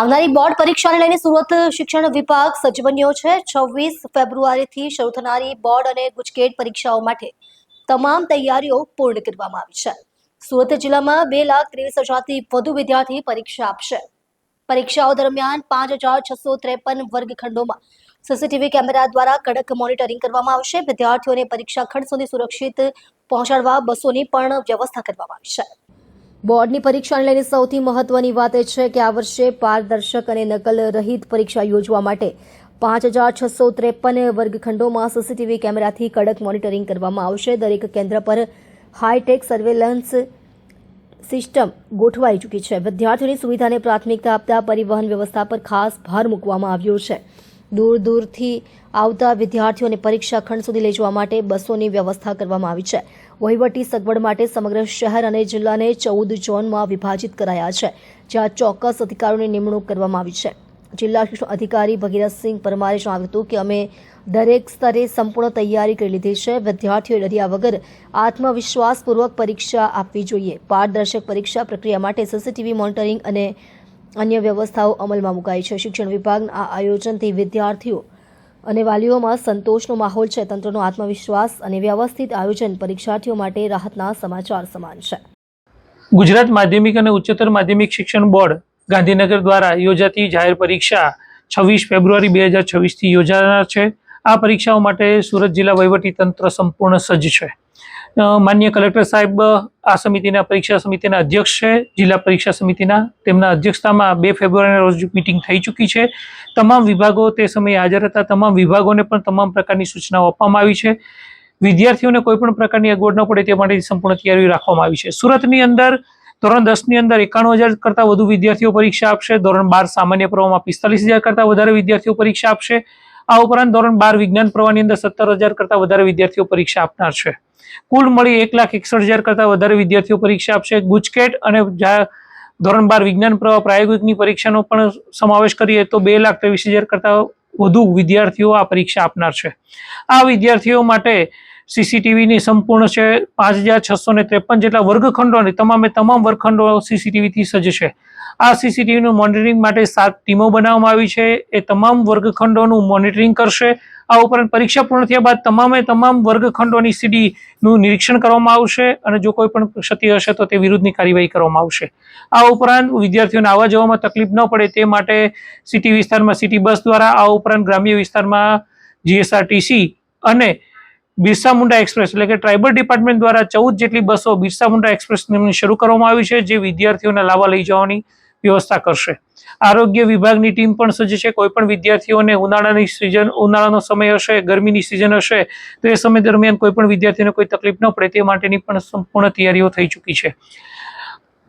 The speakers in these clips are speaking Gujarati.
આવનારી બોર્ડ પરીક્ષાને લઈને સુરત શિક્ષણ વિભાગ સજ્જ બન્યો છે. છવ્વીસ ફેબ્રુઆરીથી શરૂ થનારી બોર્ડ અને ગુજકેટ પરીક્ષાઓ માટે તમામ તૈયારીઓ પૂર્ણ કરવામાં આવી છે. સુરત જિલ્લામાં બે લાખ ત્રેવીસ હજારથી વધુ વિદ્યાર્થી પરીક્ષા આપશે. પરીક્ષાઓ દરમિયાન પાંચ હજાર છસો ત્રેપન વર્ગખંડોમાં સીસીટીવી કેમેરા દ્વારા કડક મોનિટરિંગ કરવામાં આવશે. વિદ્યાર્થીઓને પરીક્ષા ખંડ સુધી સુરક્ષિત પહોંચાડવા બસોની પણ વ્યવસ્થા કરવામાં આવી છે. બોર્ડની પરીક્ષાને લઈને સૌથી મહત્વની વાત એ છે કે આ વર્ષે પારદર્શક અને નકલ રહિત પરીક્ષા યોજવા માટે પાંચ હજાર છસો ત્રેપન વર્ગખંડોમાં સીસીટીવી કેમેરાથી કડક મોનિટરિંગ કરવામાં આવશે. દરેક કેન્દ્ર પર હાઈટેક સર્વેલન્સ સિસ્ટમ ગોઠવાઈ ચૂકી છે. વિદ્યાર્થીઓની સુવિધાને પ્રાથમિકતા આપતા પરિવહન વ્યવસ્થા પર ખાસ ભાર મૂકવામાં આવ્યો છે. દૂર દૂરથી આવતા વિદ્યાર્થીઓને પરીક્ષા ખંડ સુધી લઈ જવા માટે બસોની વ્યવસ્થા કરવામાં આવી છે. વહીવટી સગવડ માટે સમગ્ર શહેર અને જિલ્લાને ચૌદ ઝોનમાં વિભાજિત કરાયા છે, જ્યાં ચોક્કસ અધિકારીઓની નિમણૂક કરવામાં આવી છે. જિલ્લા શિક્ષણ અધિકારી ભગીરથસિંહ પરમારે જણાવ્યું હતું કે અમે દરેક સ્તરે સંપૂર્ણ તૈયારી કરી લીધી છે. વિદ્યાર્થીઓએ ડર્યા વગર આત્મવિશ્વાસપૂર્વક પરીક્ષા આપવી જોઈએ. પારદર્શક પરીક્ષા પ્રક્રિયા માટે સીસીટીવી મોનિટરિંગ અને અન્ય વ્યવસ્થાઓ અમલમાં મુકાઈ છે. શિક્ષણ વિભાગના આ આયોજનથી વિદ્યાર્થીઓ અને વાલીઓમાં સંતોષનો માહોલ છે. તંત્રનો આત્મવિશ્વાસ અને વ્યવસ્થિત આયોજન પરીક્ષાર્થીઓ માટે રાહતના સમાચાર સમાન છે. ગુજરાત માધ્યમિક અને ઉચ્ચતર માધ્યમિક શિક્ષણ બોર્ડ ગાંધીનગર દ્વારા યોજાતી જાહેર પરીક્ષા છવ્વીસ ફેબ્રુઆરી બે હજાર છવ્વીસથી યોજાનાર છે. આ પરીક્ષાઓ માટે સુરત જિલ્લા વહીવટી તંત્ર સંપૂર્ણ સજ્જ છે. માન્ય કલેક્ટર સાહેબ આ સમિતિના પરીક્ષા સમિતિના અધ્યક્ષ છે, જિલ્લા પરીક્ષા સમિતિના તેમના અધ્યક્ષતામાં બે ફેબ્રુઆરીના રોજ મિટિંગ થઈ ચૂકી છે. તમામ વિભાગો તે સમયે હાજર હતા. તમામ વિભાગોને પણ તમામ પ્રકારની સૂચનાઓ આપવામાં આવી છે. વિદ્યાર્થીઓને કોઈ પણ પ્રકારની અગવડ ન પડે તે માટે સંપૂર્ણ તૈયારી રાખવામાં આવી છે. સુરતની અંદર, ધોરણ દસની અંદર એકાણું હજાર કરતાં વધુ વિદ્યાર્થીઓ પરીક્ષા આપશે. ધોરણ બાર સામાન્ય પ્રવાહમાં પિસ્તાલીસ હજાર કરતાં વધારે વિદ્યાર્થીઓ પરીક્ષા આપશે. આ ઉપરાંત ધોરણ બાર વિજ્ઞાન પ્રવાહની અંદર સત્તર હજાર કરતાં વધારે વિદ્યાર્થીઓ પરીક્ષા આપનાર છે. કુલ મળી એક લાખ એકસઠ હજાર કરતાં વધારે વિદ્યાર્થીઓ પરીક્ષા આપશે. ગુજકેટ અને ધોરણ બાર વિજ્ઞાન પ્રવાહ પ્રાયોગિકની પરીક્ષાનો પણ સમાવેશ કરીએ તો બે લાખ ત્રેવીસ હજાર કરતાં વધુ વિદ્યાર્થીઓ આ પરીક્ષા આપનાર છે. આ વિદ્યાર્થીઓ માટે સીસીટીવીની સંપૂર્ણ છે પાંચ હજાર છસો ને ત્રેપન જેટલા વર્ગખંડો અને તમામે તમામ વર્ગખંડો સીસીટીવીથી સજ્જ છે. આ સીસીટીવીનું મોનિટરિંગ માટે સાત ટીમો બનાવવામાં આવી છે. એ તમામ વર્ગખંડોનું મોનિટરિંગ કરશે. આ ઉપરાંત પરીક્ષા પૂર્ણ થયા બાદ તમામે તમામ વર્ગખંડોની સીડીનું નિરીક્ષણ કરવામાં આવશે અને જો કોઈ પણ ક્ષતિ હશે તો તે વિરુદ્ધની કાર્યવાહી કરવામાં આવશે. આ ઉપરાંત વિદ્યાર્થીઓને આવવા જવામાં તકલીફ ન પડે તે માટે સિટી વિસ્તારમાં સિટી બસ દ્વારા, આ ઉપરાંત ગ્રામ્ય વિસ્તારમાં જીએસઆરટીસી અને બિરસા મુંડા એક્સપ્રેસ, એટલે કે ટ્રાઇબલ ડિપાર્ટમેન્ટ દ્વારા ચૌદ જેટલી બસો બિરસા મુંડા એક્સપ્રેસની શરૂ કરવામાં આવી છે, જે વિદ્યાર્થીઓને લાવવા લઈ જવાની વ્યવસ્થા કરશે. આરોગ્ય વિભાગની ટીમ પણ સજ્જ છે, કોઈ પણ વિદ્યાર્થીઓને ઉનાળાની સિઝન, ઉનાળાનો સમય હશે, ગરમીની સિઝન હશે, તો એ સમય દરમિયાન કોઈ પણ વિદ્યાર્થીને કોઈ તકલીફ ન પડે, તે માટેની પણ સંપૂર્ણ તૈયારીઓ થઈ ચૂકી છે.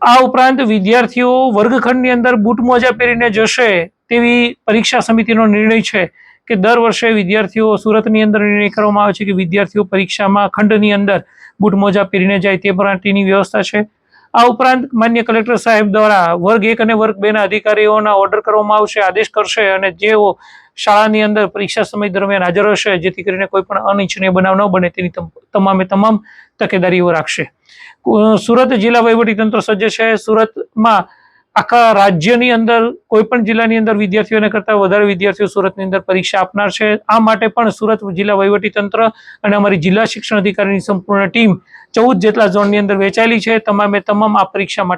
આ ઉપરાંત વિદ્યાર્થીઓ વર્ગખંડની અંદર બૂટ મોજા પહેરીને જશે તેવી પરીક્ષા સમિતિનો નિર્ણય છે. કે દર વર્ષે વિદ્યાર્થીઓ સુરતની અંદર નિર્ણય કરવામાં આવે છે કે વિદ્યાર્થીઓ પરીક્ષામાં ખંડની અંદર બૂટ મોજા પહેરીને જાય તે માટેની વ્યવસ્થા છે. આ ઉપરાંત માન્ય કલેક્ટર સાહેબ દ્વારા વર્ગ એક અને વર્ગ બેના અધિકારીઓના ઓર્ડર કરવામાં આવશે, આદેશ કરશે અને જેઓ શાળાની અંદર પરીક્ષા સમય દરમિયાન હાજર હશે, જેથી કરીને કોઈ પણ અનિચ્છનીય બનાવ ન બને તેની તમ- તમામે તમામ તકેદારીઓ રાખશે. સુરત જિલ્લા વહીવટી તંત્ર સજ્જ છે. સુરતમાં આખા રાજ્યની અંદર કોઈ પણ જિલ્લાની અંદર વિદ્યાર્થીઓને કરતાં વધારે વિદ્યાર્થીઓ સુરતની અંદર પરીક્ષા આપનાર છે. આ માટે પણ સુરત જિલ્લા વહીવટી તંત્ર અને અમારી જિલ્લા શિક્ષણ અધિકારીની સંપૂર્ણ ટીમ ચૌદ જેટલા ઝોનની અંદર વહેંચાયેલી છે. તમામે તમામ આ પરીક્ષા માટે